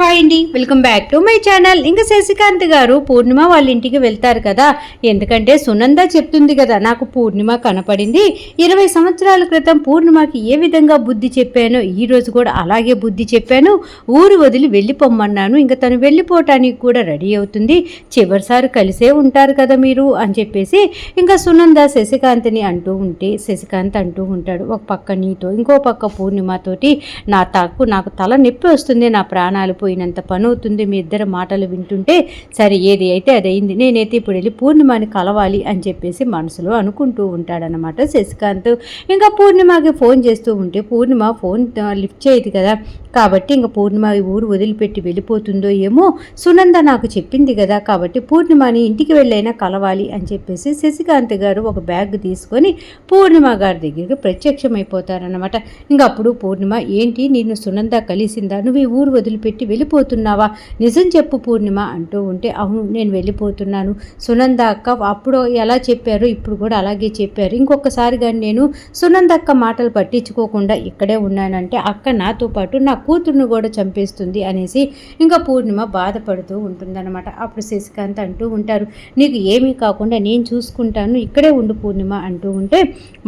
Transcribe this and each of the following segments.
Hi అండి welcome back to my channel. ఇంకా శశికాంత్ గారు పూర్ణిమ వాళ్ళ ఇంటికి వెళ్తారు కదా. ఎందుకంటే సునంద చెప్తుంది కదా నాకు పూర్ణిమ కనపడింది. ఇరవై సంవత్సరాల క్రితం పూర్ణిమకి ఏ విధంగా బుద్ధి చెప్పానో ఈ రోజు కూడా అలాగే బుద్ధి చెప్పాను. ఊరు వదిలి వెళ్ళిపోమ్మన్నాను. ఇంకా తను వెళ్ళిపోవటానికి కూడా రెడీ అవుతుంది. చివరిసారి కలిసే ఉంటారు కదా మీరు అని చెప్పేసి ఇంకా సునంద శశికాంత్ని అంటూ ఉంటే శశికాంత్ అంటూ ఉంటాడు ఒక పక్క నీతో ఇంకో పక్క పూర్ణిమతోటి నా తాకు నాకు తల నొప్పి వస్తుంది నా ప్రాణాలు పోయినంత పని అవుతుంది మీ ఇద్దరు మాటలు వింటుంటే సరే ఏది అయితే అది అయింది. నేనైతే ఇప్పుడు వెళ్ళి పూర్ణిమని కలవాలి అని చెప్పేసి మనసులో అనుకుంటూ ఉంటాడనమాట శశికాంత్. ఇంకా పూర్ణిమకి ఫోన్ చేస్తూ ఉంటే పూర్ణిమ ఫోన్ లిఫ్ట్ చేయదు కదా. కాబట్టి ఇంక పూర్ణిమ ఈ ఊరు వదిలిపెట్టి వెళ్ళిపోతుందో ఏమో సునంద నాకు చెప్పింది కదా. కాబట్టి పూర్ణిమని ఇంటికి వెళ్ళైనా కలవాలి అని చెప్పేసి శశికాంత్ గారు ఒక బ్యాగ్ తీసుకొని పూర్ణిమ గారి దగ్గరికి ప్రత్యక్షమైపోతారనమాట ఇంక అప్పుడు పూర్ణిమ ఏంటి నిన్ను సునంద కలిసిందా? నువ్వు ఈ ఊరు వదిలిపెట్టి వెళ్ళిపోతున్నావా? నిజం చెప్పు పూర్ణిమ అంటూ ఉంటే అవును నేను వెళ్ళిపోతున్నాను. సునంద అక్క అప్పుడు ఎలా చెప్పారు ఇప్పుడు కూడా అలాగే చెప్పారు. ఇంకొకసారి కానీ నేను సునంద అక్క మాటలు పట్టించుకోకుండా ఇక్కడే ఉన్నానంటే అక్క నాతో పాటు నా కూతురును కూడా చంపేస్తుంది అనేసి ఇంకా పూర్ణిమ బాధపడుతూ ఉంటుందన్నమాట. అప్పుడు శశికాంత్ అంటూ ఉంటారు నీకు ఏమీ కాకుండా నేను చూసుకుంటాను ఇక్కడే ఉండు పూర్ణిమ అంటూ ఉంటే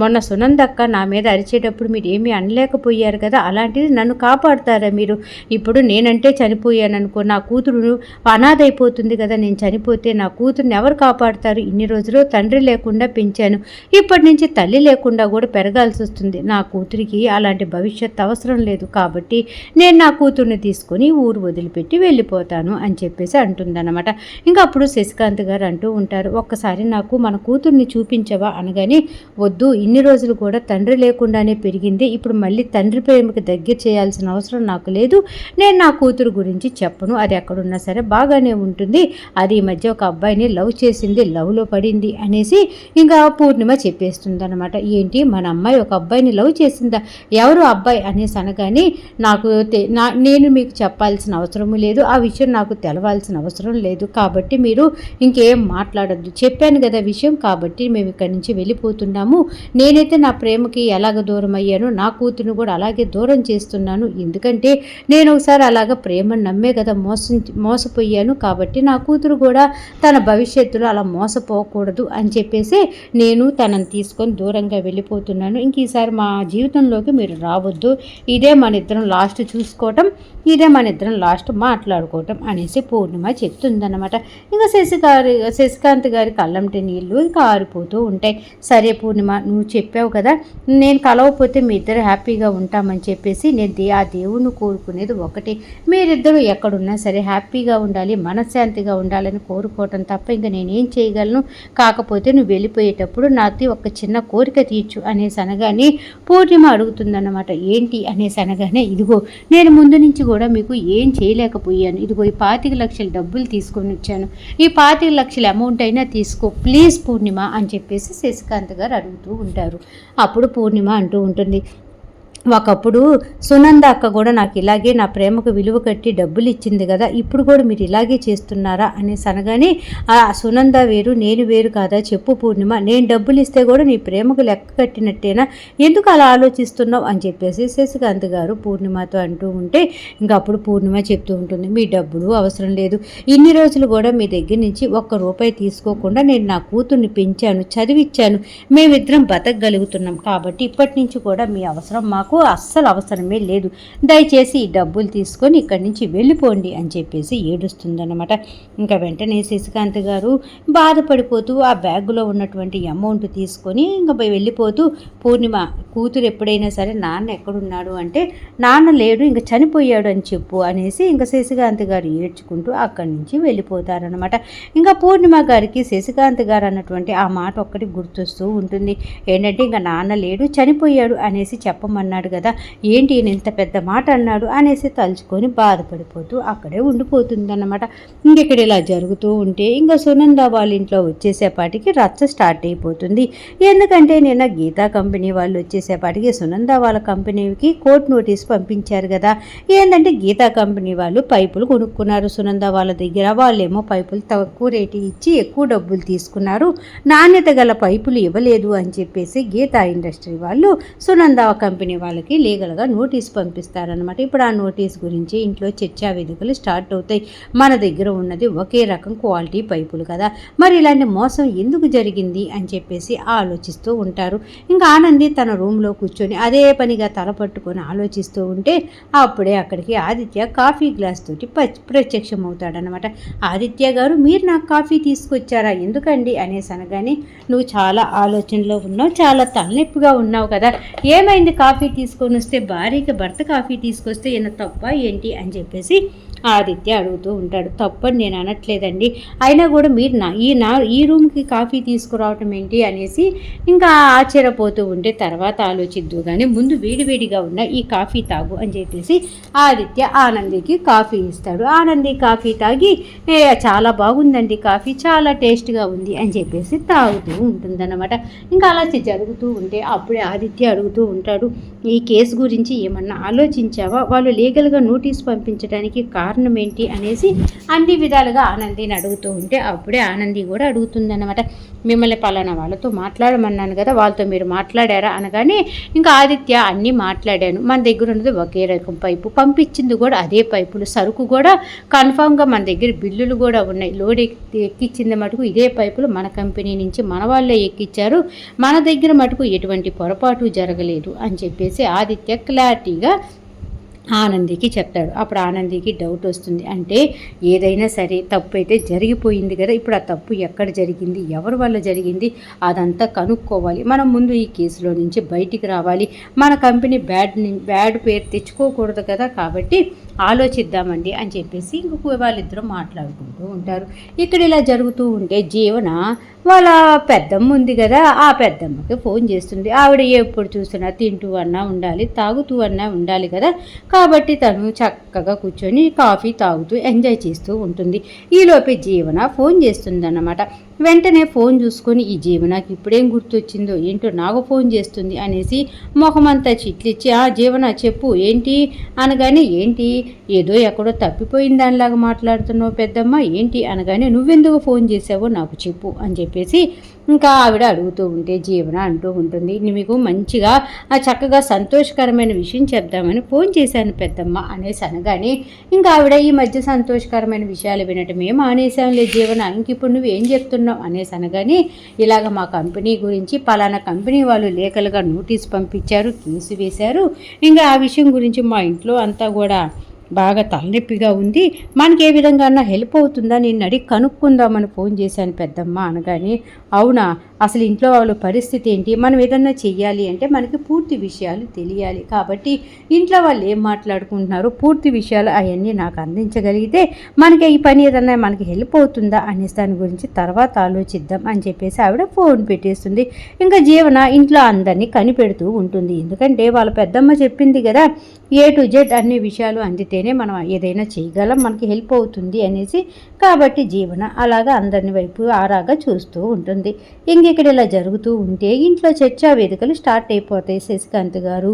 మొన్న సునందక్క నా మీద అరిచేటప్పుడు మీరు ఏమీ అనలేకపోయారు కదా అలాంటిది నన్ను కాపాడుతారా మీరు? ఇప్పుడు నేనంటే చనిపోయాను అనుకో నా కూతురు అనాథైపోతుంది కదా నేను చనిపోతే నా కూతురుని ఎవరు కాపాడుతారు? ఇన్ని రోజులు తండ్రి లేకుండా పెంచాను ఇప్పటి నుంచి తల్లి లేకుండా కూడా పెరగాల్సి వస్తుంది. నా కూతురికి అలాంటి భవిష్యత్ అవసరం లేదు కాబట్టి నేను నా కూతుర్ని తీసుకొని ఊరు వదిలిపెట్టి వెళ్ళిపోతాను అని చెప్పేసి అంటుందన్నమాట. ఇంకా అప్పుడు శశికాంత్ గారు అంటూ ఉంటారు ఒక్కసారి నాకు మన కూతుర్ని చూపించవా అనగానే వద్దు ఇన్ని రోజులు కూడా తండ్రి లేకుండానే పెరిగింది ఇప్పుడు మళ్ళీ తండ్రి ప్రేమకి దగ్గర చేయాల్సిన అవసరం నాకు లేదు నేను నా కూతురు గురించి చెప్పను అది ఎక్కడున్నా సరే బాగానే ఉంటుంది అది ఈ మధ్య ఒక అబ్బాయిని లవ్ చేసింది లవ్లో పడింది అనేసి ఇంకా పూర్ణిమ చెప్పేస్తుంది అనమాట ఏంటి మన అమ్మాయి ఒక అబ్బాయిని లవ్ చేసిందా? ఎవరు అబ్బాయి అనేసి అనగానే నాకు నేను మీకు చెప్పాల్సిన అవసరం లేదు. ఆ విషయం నాకు తెలవాల్సిన అవసరం లేదు. కాబట్టి మీరు ఇంకేం మాట్లాడద్దు. చెప్పాను కదా విషయం కాబట్టి మేము ఇక్కడి నుంచి వెళ్ళిపోతున్నాము. నేనైతే నా ప్రేమకి ఎలాగ దూరం అయ్యానో నా కూతురును కూడా అలాగే దూరం చేస్తున్నాను. ఎందుకంటే నేను ఒకసారి అలాగ ప్రేమను నమ్మే కదా మోసం మోసపోయాను. కాబట్టి నా కూతురు కూడా తన భవిష్యత్తులో అలా మోసపోకూడదు అని చెప్పేసి నేను తనని తీసుకొని దూరంగా వెళ్ళిపోతున్నాను. ఇంక ఈసారి మా జీవితంలోకి మీరు రావద్దు. ఇదే మన ఇద్దరం లాస్ట్ చూసుకోవటం ఇదే మన ఇద్దరం లాస్ట్ మాట్లాడుకోవటం అనేసి పూర్ణిమ చెప్తుందన్నమాట. ఇంకా శశిగారి శశికాంత్ గారి కళ్ళంటి నీళ్ళు ఇంకా ఆరిపోతూ ఉంటాయి. సరే పూర్ణిమ నువ్వు చెప్పావు కదా నేను కలవకపోతే మీ ఇద్దరు హ్యాపీగా ఉంటామని చెప్పేసి నేను దే- ఆ దేవుణ్ణి కోరుకునేది ఒకటి. మీరిద్దరూ ఎక్కడున్నా సరే హ్యాపీగా ఉండాలి మనశ్శాంతిగా ఉండాలని కోరుకోవటం తప్ప ఇంకా నేనేం చేయగలను? కాకపోతే నువ్వు వెళ్ళిపోయేటప్పుడు నాతో ఒక చిన్న కోరిక తీర్చు అనేసి అనగానే పూర్ణిమ అడుగుతుందన్నమాట. ఏంటి అనేసి అనగానే ఇదిగో నేను ముందు నుంచి కూడా మీకు ఏం చేయలేకపోయాను. ఇదిగో ఈ పాతిక లక్షల డబ్బులు తీసుకొని వచ్చాను. ఈ పాతిక లక్షల అమౌంట్ అయినా తీసుకో ప్లీజ్ పూర్ణిమ అని చెప్పేసి శశికాంత్ గారు అడుగుతూ ఉంటారు. అప్పుడు పూర్ణిమ అంటూ ఉంటుంది ఒకప్పుడు సునంద అక్క కూడా నాకు ఇలాగే నా ప్రేమకు విలువ కట్టి డబ్బులు ఇచ్చింది కదా ఇప్పుడు కూడా మీరు ఇలాగే చేస్తున్నారా అనేసి అనగానే ఆ సునంద వేరు నేను వేరు కాదా? చెప్పు పూర్ణిమ నేను డబ్బులు ఇస్తే కూడా నీ ప్రేమకు లెక్క కట్టినట్టేనా? ఎందుకు అలా ఆలోచిస్తున్నావు? అని చెప్పేసి శశికాంత్ గారు పూర్ణిమతో అంటూ ఉంటే ఇంకా అప్పుడు పూర్ణిమ చెప్తూ ఉంటుంది మీ డబ్బులు అవసరం లేదు. ఇన్ని రోజులు కూడా మీ దగ్గర నుంచి ఒక్క రూపాయి తీసుకోకుండా నేను నా కూతుర్ని పెంచాను చదివిచ్చాను. మేమిద్దరం బతకగలుగుతున్నాం కాబట్టి ఇప్పటి నుంచి కూడా మీ అవసరం మాకు అస్సలు అవసరమే లేదు. దయచేసి ఈ డబ్బులు తీసుకొని ఇక్కడి నుంచి వెళ్ళిపోండి అని చెప్పేసి ఏడుస్తుందన్నమాట. ఇంకా వెంటనే శశికాంత్ గారు బాధపడిపోతూ ఆ బ్యాగులో ఉన్నటువంటి అమౌంట్ తీసుకొని ఇంకా పోయి వెళ్ళిపోతూ పూర్ణిమ కూతురు ఎప్పుడైనా సరే నాన్న ఎక్కడున్నాడు అంటే నాన్న లేడు ఇంకా చనిపోయాడు అని చెప్పు అనేసి ఇంకా శశికాంత్ గారు ఏడ్చుకుంటూ అక్కడి నుంచి వెళ్ళిపోతారనమాట ఇంకా పూర్ణిమ గారికి శశికాంత్ గారు అన్నటువంటి ఆ మాట ఒక్కటి గుర్తొస్తూ ఉంటుంది. ఏంటంటే ఇంకా నాన్న లేడు చనిపోయాడు అనేసి చెప్పమన్నాడు. కదా. ఏంటి ఈయన ఇంత పెద్ద మాట అన్నాడు అనేసి తలుచుకొని బాధపడిపోతూ అక్కడే ఉండిపోతుందన్నమాట. ఇంకెక్కడ ఇలా జరుగుతూ ఉంటే ఇంకా సునంద వాళ్ళ ఇంట్లో వచ్చేసేపాటికి రచ్చ స్టార్ట్ అయిపోతుంది. ఎందుకంటే నిన్న గీతా కంపెనీ వాళ్ళు వచ్చేసేపాటికి సునంద వాళ్ళ కంపెనీకి కోర్టు నోటీస్ పంపించారు కదా. ఏంటంటే గీతా కంపెనీ వాళ్ళు పైపులు కొనుక్కున్నారు సునంద వాళ్ళ దగ్గర. వాళ్ళేమో పైపులు తక్కువ రేటు ఇచ్చి ఎక్కువ డబ్బులు తీసుకున్నారు. నాణ్యత గల పైపులు ఇవ్వలేదు అని చెప్పేసి గీతా ఇండస్ట్రీ వాళ్ళు సునంద కంపెనీ వాళ్ళ వాళ్ళకి లీగల్గా నోటీస్ పంపిస్తారనమాట ఇప్పుడు ఆ నోటీస్ గురించి ఇంట్లో చర్చా వేదికలు స్టార్ట్ అవుతాయి. మన దగ్గర ఉన్నది ఒకే రకం క్వాలిటీ పైపులు కదా. మరి ఇలాంటి మోసం ఎందుకు జరిగింది అని చెప్పేసి ఆలోచిస్తూ ఉంటారు. ఇంకా ఆనంది తన రూమ్లో కూర్చొని అదే పనిగా తల పట్టుకొని ఆలోచిస్తూ ఉంటే అప్పుడే అక్కడికి ఆదిత్య కాఫీ గ్లాస్ తోటి ప్రత్యక్షం అవుతాడనమాట ఆదిత్య గారు మీరు నాకు కాఫీ తీసుకొచ్చారా? ఎందుకండి? అనేసి అనగానే నువ్వు చాలా ఆలోచనలో ఉన్నావు చాలా తలనొప్పిగా ఉన్నావు కదా. ఏమైంది కాఫీ తీసుకొని వస్తే భార్యకి భర్త కాఫీ తీసుకొస్తే ఈయన తప్ప ఏంటి అని చెప్పేసి ఆదిత్య అడుగుతూ ఉంటాడు తప్పని నేను అనట్లేదండి. అయినా కూడా మీరు నా ఈ నా ఈ రూమ్కి కాఫీ తీసుకురావటం ఏంటి? అనేసి ఇంకా ఆశ్చర్యపోతూ ఉంటే తర్వాత ఆలోచిద్దు. కానీ ముందు వేడివేడిగా ఉన్న ఈ కాఫీ తాగు అని చెప్పేసి ఆదిత్య ఆనందికి కాఫీ ఇస్తాడు. ఆనంది కాఫీ తాగి చాలా బాగుందండి కాఫీ చాలా టేస్ట్గా ఉంది అని చెప్పేసి తాగుతూ ఉంటుందన్నమాట. ఇంకా అలా జరుగుతూ ఉంటే అప్పుడే ఆదిత్య అడుగుతూ ఉంటాడు ఈ కేసు గురించి ఏమన్నా ఆలోచించావా? వాళ్ళు లీగల్గా నోటీస్ పంపించడానికి కారణం ఏంటి అనేసి అన్ని విధాలుగా ఆనందిని అడుగుతూ ఉంటే అప్పుడే ఆనంది కూడా అడుగుతుందన్నమాట. మిమ్మల్ని పలానా వాళ్ళతో మాట్లాడమన్నాను కదా వాళ్ళతో మీరు మాట్లాడారా అనగానే ఇంకా ఆదిత్య అన్నీ మాట్లాడాను. మన దగ్గర ఉన్నది ఒకే రకం పైపు. పంపించింది కూడా అదే పైపులు. సరుకు కూడా కన్ఫామ్గా మన దగ్గర బిల్లులు కూడా ఉన్నాయి. లోడ్ ఎక్కి- ఎక్కించింది మటుకు ఇదే పైపులు మన కంపెనీ నుంచి మన వాళ్ళే ఎక్కించారు మన దగ్గర మటుకు ఎటువంటి పొరపాటు జరగలేదు అని చెప్పేసి ఆదిత్య క్లారిటీగా ఆనందికి చెప్తాడు అప్పుడు ఆనందికి డౌట్ వస్తుంది. అంటే ఏదైనా సరే తప్పు అయితే జరిగిపోయింది కదా. ఇప్పుడు ఆ తప్పు ఎక్కడ జరిగింది? ఎవరి వల్ల జరిగింది? అదంతా కనుక్కోవాలి. మనం ముందు ఈ కేసులో నుంచి బయటికి రావాలి. మన కంపెనీ బ్యాడ్ బ్యాడ్ పేరు తెచ్చుకోకూడదు కదా. కాబట్టి ఆలోచిద్దామండి అని చెప్పేసి ఇంకొక వాళ్ళిద్దరూ మాట్లాడుకుంటూ ఉంటారు. ఇక్కడ ఇలా జరుగుతూ ఉంటే జీవన వాళ్ళ పెద్దమ్మ ఉంది కదా ఆ పెద్దమ్మకి ఫోన్ చేస్తుంది. ఆవిడ ఎప్పుడు చూసినా తింటూ అన్నా ఉండాలి తాగుతూ అన్నా ఉండాలి కదా. కాబట్టి తను చక్కగా కూర్చొని కాఫీ తాగుతూ ఎంజాయ్ చేస్తూ ఉంటుంది. ఈలోపే జీవన ఫోన్ చేస్తుందన్నమాట. వెంటనే ఫోన్ చూసుకొని ఈ జీవనకి ఇప్పుడేం గుర్తొచ్చిందో ఏంటో నాకు ఫోన్ చేస్తుంది అనేసి మొహమంతా చిట్లిచ్చి ఆ జీవన చెప్పు ఏంటి? అనగానే ఏంటి? ఏదో ఎక్కడో తప్పిపోయిన దానిలాగా మాట్లాడుతున్నావు పెద్దమ్మ ఏంటి? అనగానే నువ్వెందుకు ఫోన్ చేసావో నాకు చెప్పు అని చెప్పేసి ఇంకా ఆవిడ అడుగుతూ ఉంటే జీవన అంటూ ఉంటుంది. మీకు మంచిగా ఆ చక్కగా సంతోషకరమైన విషయం చెప్దామని ఫోన్ చేశాను పెద్దమ్మ అనేసి అనగానే ఇంకా ఆవిడ ఈ మధ్య సంతోషకరమైన విషయాలు వినటమే మానేశాంలే జీవన? ఇంక ఇప్పుడు నువ్వు ఏం చెప్తున్నావు? అనేసి అనగానే ఇలాగ మా కంపెనీ గురించి పలానా కంపెనీ వాళ్ళు లేఖలుగా నోటీస్ పంపించారు కేసు వేశారు. ఇంకా ఆ విషయం గురించి మా ఇంట్లో అంతా కూడా బాగా తలనొప్పిగా ఉంది. మనకి ఏ విధంగా హెల్ప్ అవుతుందా? నేను అడిగి కనుక్కుందామని ఫోన్ చేశాను పెద్దమ్మ అనగానే. అవునా? అసలు ఇంట్లో వాళ్ళ పరిస్థితి ఏంటి? మనం ఏదన్నా చెయ్యాలి అంటే మనకి పూర్తి విషయాలు తెలియాలి. కాబట్టి ఇంట్లో వాళ్ళు ఏం మాట్లాడుకుంటున్నారు? పూర్తి విషయాలు అవన్నీ నాకు అందించగలిగితే మనకి ఈ పని ఏదన్నా మనకి హెల్ప్ అవుతుందా అనేసి దాని గురించి తర్వాత ఆలోచిద్దాం అని చెప్పేసి ఆవిడ ఫోన్ పెట్టేస్తుంది. ఇంకా జీవన ఇంట్లో అందరినీ కనిపెడుతూ ఉంటుంది. ఎందుకంటే వాళ్ళ పెద్దమ్మ చెప్పింది కదా ఏ టు జెడ్ అన్ని విషయాలు అందితేనే మనం ఏదైనా చేయగలం మనకి హెల్ప్ అవుతుంది అనేసి. కాబట్టి జీవన అలాగా అందరిని వైపు ఆరాగా చూస్తూ ఉంటుంది. ఇంక ఇక్కడ ఇలా జరుగుతూ ఉంటే ఇంట్లో చర్చా వేదికలు స్టార్ట్ అయిపోతాయి శశికాంత్ గారు.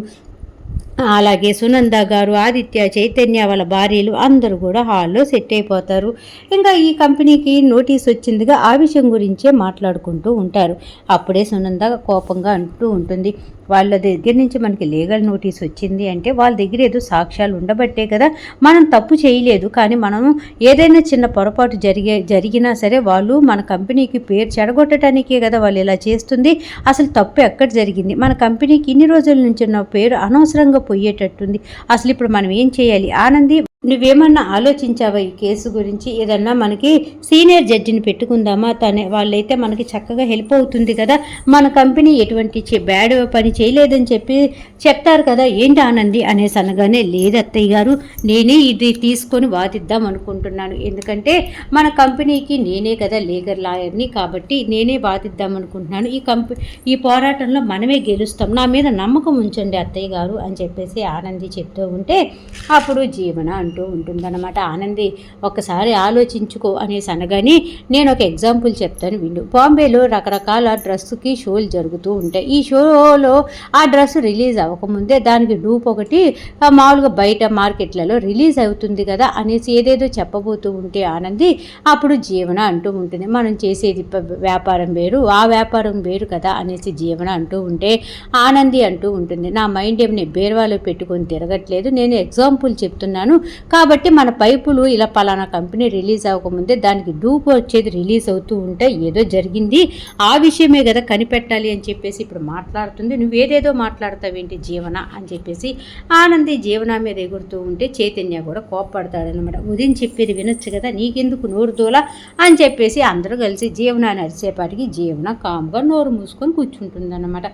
అలాగే సునంద గారు ఆదిత్య చైతన్య వాళ్ళ భార్యలు అందరూ కూడా హాల్లో సెట్ అయిపోతారు. ఇంకా ఈ కంపెనీకి నోటీస్ వచ్చిందిగా ఆ విషయం గురించే మాట్లాడుకుంటూ ఉంటారు. అప్పుడే సునంద కోపంగా అంటూ ఉంటుంది. వాళ్ళ దగ్గర నుంచి మనకి లీగల్ నోటీస్ వచ్చింది అంటే వాళ్ళ దగ్గర ఏదో సాక్ష్యాలు ఉండబట్టే కదా మనం తప్పు చేయలేదు. కానీ మనం ఏదైనా చిన్న పొరపాటు జరిగే జరిగినా సరే వాళ్ళు మన కంపెనీకి పేరు చెడగొట్టడానికే కదా వాళ్ళు ఇలా చేస్తుంది. అసలు తప్పు ఎక్కడ జరిగింది? మన కంపెనీకి ఇన్ని రోజుల నుంచి ఉన్న పేరు అనవసరంగా పోయేటట్టుంది. అసలు ఇప్పుడు మనం ఏం చేయాలి? ఆనంది నువ్వేమన్నా ఆలోచించావా ఈ కేసు గురించి? ఏదన్నా మనకి సీనియర్ జడ్జిని పెట్టుకుందామా? తనే వాళ్ళైతే మనకి చక్కగా హెల్ప్ అవుతుంది కదా. మన కంపెనీ ఎటువంటి చే- బ్యాడ్ పని చేయలేదని చెప్పి చెప్తారు కదా. ఏంటి ఆనంది? అనేసి అనగానే లేదు అత్తయ్య గారు నేనే ఇది తీసుకొని వాదిద్దాం అనుకుంటున్నాను. ఎందుకంటే మన కంపెనీకి నేనే కదా లీగర్ లాయర్ని కాబట్టి నేనే వాదిద్దాం అనుకుంటున్నాను. ఈ కంపె ఈ పోరాటంలో మనమే గెలుస్తాం. నా మీద నమ్మకం ఉంచండి అత్తయ్య గారు అని చెప్పేసి ఆనంది చెప్తూ ఉంటే అప్పుడు జీవన అంటూ ఉంటుందన్నమాట. ఆనంది ఒకసారి ఆలోచించుకో అనేసి అనగానే నేను ఒక ఎగ్జాంపుల్ చెప్తాను విండు బాంబేలో రకరకాల డ్రెస్కి షోలు జరుగుతూ ఉంటాయి. ఈ షోలో ఆ డ్రెస్ రిలీజ్ అవ్వకముందే దానికి డూప్ ఒకటి మామూలుగా బయట మార్కెట్లలో రిలీజ్ అవుతుంది కదా అనేసి ఏదేదో చెప్పబోతూ ఉంటే ఆనంది అప్పుడు జీవన అంటూ ఉంటుంది. మనం చేసేది వ్యాపారం వేరు ఆ వ్యాపారం వేరు కదా అనేసి జీవన అంటూ ఉంటే ఆనంది అంటూ ఉంటుంది. నా మైండ్ ఏమి బేర్వాలో పెట్టుకొని తిరగట్లేదు. నేను ఎగ్జాంపుల్ చెప్తున్నాను. కాబట్టి మన పైపులు ఇలా పలానా కంపెనీ రిలీజ్ అవ్వకముందే దానికి డూప్ వచ్చేది రిలీజ్ అవుతూ ఉంటే ఏదో జరిగింది. ఆ విషయమే కదా కనిపెట్టాలి అని చెప్పేసి ఇప్పుడు మాట్లాడుతుంది. నువ్వు ఏదేదో మాట్లాడతావేంటి జీవన అని చెప్పేసి ఆనంది జీవన మీద ఎగురుతూ ఉంటే చైతన్య కూడా కోప్పడతాడనమాట ఉదయం చెప్పేది వినొచ్చు కదా నీకెందుకు నోరు దూల అని చెప్పేసి అందరూ కలిసి జీవనాన్ని అరిసేపాటికి జీవన కామ్గా నోరు మూసుకొని కూర్చుంటుందన్నమాట.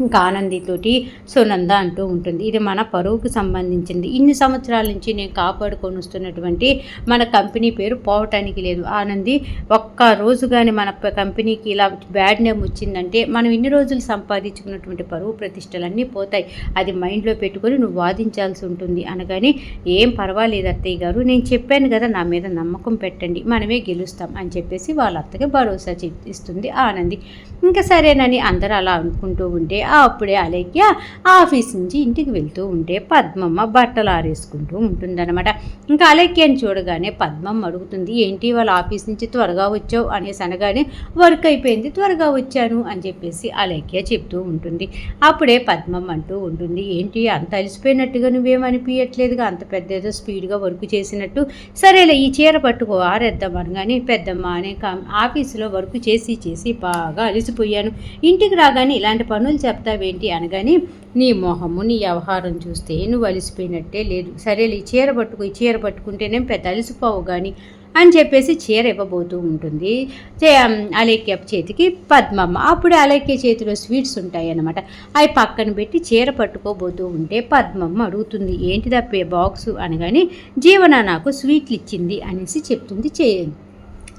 ఇంకా ఆనందితోటి సునంద అంటూ ఉంటుంది. ఇది మన పరువుకు సంబంధించింది. ఇన్ని సంవత్సరాల నుంచి నేను కాపాడుకొని వస్తున్నటువంటి మన కంపెనీ పేరు పోవటానికి లేదు. ఆనంది ఒక్క రోజు కానీ మన కంపెనీకి ఇలా బ్యాడ్ నేమ్ వచ్చిందంటే మనం ఇన్ని రోజులు సంపాదించుకున్నటువంటి పరువు ప్రతిష్టలన్నీ పోతాయి. అది మైండ్లో పెట్టుకొని నువ్వు వాదించాల్సి ఉంటుంది. అనగానే ఏం పర్వాలేదు అత్తయ్య గారు నేను చెప్పాను కదా నా మీద నమ్మకం పెట్టండి మనమే గెలుస్తాం అని చెప్పేసి వాళ్ళ అత్తకి భరోసా ఇస్తుంది ఆనంది. ఇంకా సరేనని అందరూ అలా అనుకుంటూ ఉంటే అప్పుడే అలేఖ్య ఆఫీస్ నుంచి ఇంటికి వెళ్తూ ఉంటే పద్మమ్మ బట్టలు ఆరేసుకుంటూ ఉంటుందన్నమాట. ఇంకా అలేఖ్యని చూడగానే పద్మమ్మ అడుగుతుంది ఏంటి వాళ్ళ ఆఫీస్ నుంచి త్వరగా వచ్చావు? అనేసి అనగానే వర్క్ అయిపోయింది త్వరగా వచ్చాను అని చెప్పేసి అలేఖ్య చెప్తూ ఉంటుంది. అప్పుడే పద్మమ్మ అంటూ ఉంటుంది ఏంటి అంత అలసిపోయినట్టుగా నువ్వేమనిపించట్లేదుగా అంత పెద్ద ఏదో స్పీడ్గా వర్క్ చేసినట్టు? సరేలే ఈ చీర పట్టుకో ఆరేద్దాం అనగానే పెద్దమ్మ అనే ఆఫీసులో వర్క్ చేసి చేసి బాగా అలిసిపోయాను. ఇంటికి రాగానే ఇలాంటి పనులు చెప్తావేంటి అనగానే నీ మొహము నీ వ్యవహారం చూస్తే నువ్వు అలిసిపోయినట్టే లేదు. సరేలే ఈ చీర పట్టుకో ఈ చీర పట్టుకుంటేనేం పెద్ద అలిసిపోవు కానీ అని చెప్పేసి చీర ఇవ్వబోతూ ఉంటుంది. చే- అలేఖ్య చేతికి పద్మమ్మ. అప్పుడు అలేఖ్య చేతిలో స్వీట్స్ ఉంటాయి అన్నమాట అవి పక్కన పెట్టి చీర పట్టుకోబోతూ ఉంటే పద్మమ్మ అడుగుతుంది ఏంటిదా పే బాక్సు? అనగానే జీవన నాకు స్వీట్లు ఇచ్చింది అనేసి చెప్తుంది చే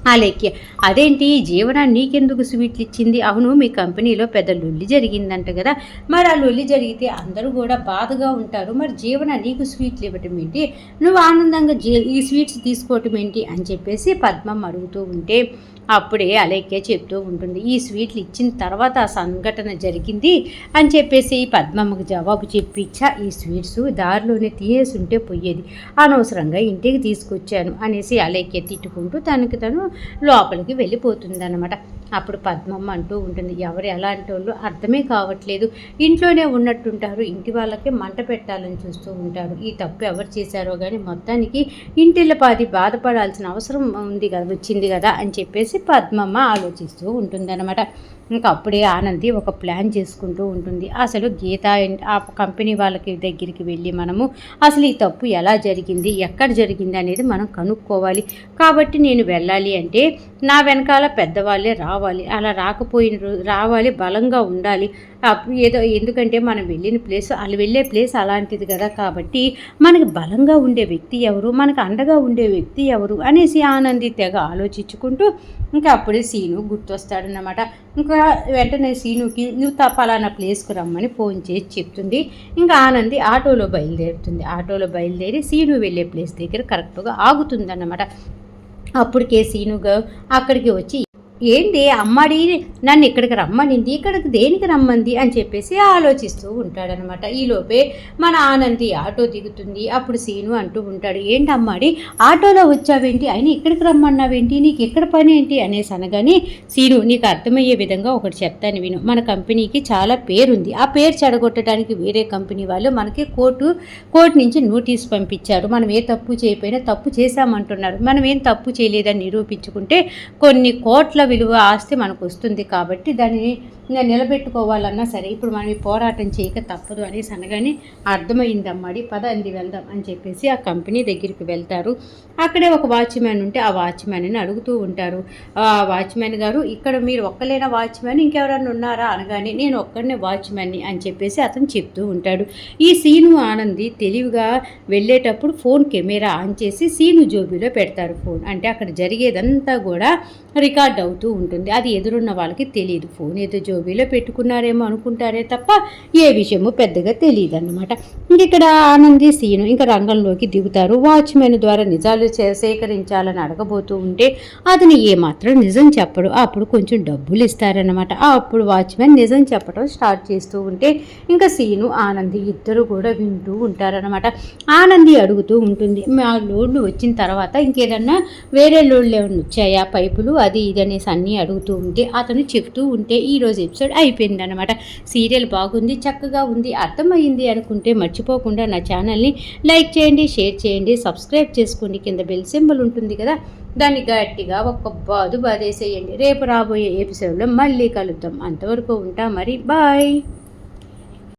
అలేఖ్య అదేంటి? జీవన నీకెందుకు స్వీట్లు ఇచ్చింది? అవును మీ కంపెనీలో పెద్ద లొల్లి జరిగిందంట కదా. మరి ఆ లొల్లి జరిగితే అందరూ కూడా బాధగా ఉంటారు. మరి జీవన నీకు స్వీట్లు ఇవ్వటం ఏంటి? నువ్వు ఆనందంగా జీ ఈ స్వీట్స్ తీసుకోవటం ఏంటి? అని చెప్పేసి పద్మమ్మ అడుగుతూ ఉంటే అప్పుడే అలేఖ్య చెప్తూ ఉంటుంది. ఈ స్వీట్లు ఇచ్చిన తర్వాత ఆ సంఘటన జరిగింది అని చెప్పేసి పద్మమ్మకు జవాబు చెప్పించా ఈ స్వీట్స్ దారిలోనే తీయేసి ఉంటే పోయేది. అనవసరంగా ఇంటికి తీసుకొచ్చాను అనేసి అలేఖ్య తిట్టుకుంటూ తనకి తను లోపలికి వెళ్ళిపోతుందన్నమాట. అప్పుడు పద్మమ్మ అంటూ ఉంటుంది ఎవరు ఎలాంటి వాళ్ళు అర్థమే కావట్లేదు. ఇంట్లోనే ఉన్నట్టుంటారు. ఇంటి వాళ్ళకి మంట పెట్టాలని చూస్తూ ఉంటారు. ఈ తప్పు ఎవరు చేశారో కానీ మొత్తానికి ఇంటిల్లపాది బాధపడాల్సిన అవసరం ఉంది కదా వచ్చింది కదా అని చెప్పేసి పద్మమ్మ ఆలోచిస్తూ ఉంటుందన్నమాట. ఇంకా అప్పుడే ఆనంది ఒక ప్లాన్ చేసుకుంటూ ఉంటుంది. అసలు గీత ఆ కంపెనీ వాళ్ళకి దగ్గరికి వెళ్ళి మనము అసలు ఈ తప్పు ఎలా జరిగింది ఎక్కడ జరిగింది అనేది మనం కనుక్కోవాలి. కాబట్టి నేను వెళ్ళాలి అంటే నా వెనకాల పెద్దవాళ్ళే రావాలి. అలా రాకపోయిన రావాలి బలంగా ఉండాలి. ఏదో ఎందుకంటే మనం వెళ్ళిన ప్లేస్ వాళ్ళు వెళ్ళే ప్లేస్ అలాంటిది కదా కాబట్టి మనకి బలంగా ఉండే వ్యక్తి ఎవరు మనకు అండగా ఉండే వ్యక్తి ఎవరు అనేసి ఆనంది తెగ ఆలోచించుకుంటూ ఇంకా అప్పుడే సీను గుర్తొస్తాడనమాట ఇంకా వెంటనే సీనుకి నువ్వు తప్పాలన్న పలానా ప్లేస్కి రమ్మని ఫోన్ చేసి చెప్తుంది. ఇంకా ఆనంది ఆటోలో బయలుదేరుతుంది. ఆటోలో బయలుదేరి సీను వెళ్ళే ప్లేస్ దగ్గర కరెక్ట్గా ఆగుతుందన్నమాట. అప్పటికే సీనుగా అక్కడికి వచ్చి ఏంటి అమ్మడి నన్ను ఇక్కడికి రమ్మనింది ఇక్కడికి దేనికి రమ్మంది అని చెప్పేసి ఆలోచిస్తూ ఉంటాడనమాట. ఈలోపే మన ఆనంది ఆటో దిగుతుంది. అప్పుడు సీను అంటూ ఉంటాడు ఏంటి అమ్మాడి ఆటోలో వచ్చావేంటి? అయినా ఇక్కడికి రమ్మన్నావేంటి? నీకు ఎక్కడ పని ఏంటి? అనేసి అనగానే సీను నీకు అర్థమయ్యే విధంగా ఒకటి చెప్తాను విను. మన కంపెనీకి చాలా పేరుంది. ఆ పేరు చెడగొట్టడానికి వేరే కంపెనీ వాళ్ళు మనకి కోర్టు కోర్టు నుంచి నోటీస్ పంపించారు. మనం ఏ తప్పు చేయకపోయినా తప్పు చేశామంటున్నారు. మనం ఏం తప్పు చేయలేదని నిరూపించుకుంటే కొన్ని కోట్ల విలువ ఆస్తి మనకు వస్తుంది కాబట్టి దాన్ని ఇంకా నిలబెట్టుకోవాలన్నా సరే ఇప్పుడు మనం ఈ పోరాటం చేయక తప్పదు అనేసి అనగానే అర్థమైందమ్మాడి పద అంది వెళ్దాం అని చెప్పేసి ఆ కంపెనీ దగ్గరికి వెళ్తారు. అక్కడే ఒక వాచ్మ్యాన్ ఉంటే ఆ వాచ్మ్యాన్ని అడుగుతూ ఉంటారు. ఆ వాచ్మ్యాన్ గారు ఇక్కడ మీరు ఒక్కలేనా వాచ్మ్యాన్? ఇంకెవరన్నా ఉన్నారా? అనగానే నేను ఒక్కడనే వాచ్మ్యాన్ని అని చెప్పేసి అతను చెప్తూ ఉంటాడు. ఈ సీను ఆనంది తెలివిగా వెళ్ళేటప్పుడు ఫోన్ కెమెరా ఆన్ చేసి సీను జోబీలో పెడతారు ఫోన్. అంటే అక్కడ జరిగేదంతా కూడా రికార్డ్ అవుతూ ఉంటుంది. అది ఎదురున్న వాళ్ళకి తెలియదు. ఫోన్ ఏదో జోబీలో పెట్టుకున్నారేమో అనుకుంటారే తప్ప ఏ విషయము పెద్దగా తెలియదు అనమాట ఇక్కడ ఆనంది సీను ఇంకా రంగంలోకి దిగుతారు. వాచ్మెన్ ద్వారా నిజాలు సేకరించాలని అడగబోతూ ఉంటే అతను ఏమాత్రం నిజం చెప్పడు. అప్పుడు కొంచెం డబ్బులు ఇస్తారనమాట అప్పుడు వాచ్మెన్ నిజం చెప్పడం స్టార్ట్ చేస్తూ ఉంటే ఇంకా సీను ఆనంది ఇద్దరు కూడా వింటూ ఉంటారనమాట ఆనంది అడుగుతూ ఉంటుంది మా లోడ్లు వచ్చిన తర్వాత ఇంకేదన్నా వేరే లోడ్లు ఏమైనా వచ్చాయా? పైపులు అది ఇది అనేసి అన్నీ అడుగుతూ ఉంటే అతను చెప్తూ ఉంటే ఈరోజు ఎపిసోడ్ అయిపోయింది అనమాట సీరియల్ బాగుంది చక్కగా ఉంది అర్థమైంది అనుకుంటే మర్చిపోకుండా నా ఛానల్ని లైక్ చేయండి షేర్ చేయండి సబ్స్క్రైబ్ చేసుకోండి. కింద బెల్ సింబల్ ఉంటుంది కదా దాన్ని గట్టిగా ఒక్క బాదు బాదేసేయండి. రేపు రాబోయే ఎపిసోడ్లో మళ్ళీ కలుద్దాం. అంతవరకు ఉంటా మరి. బాయ్.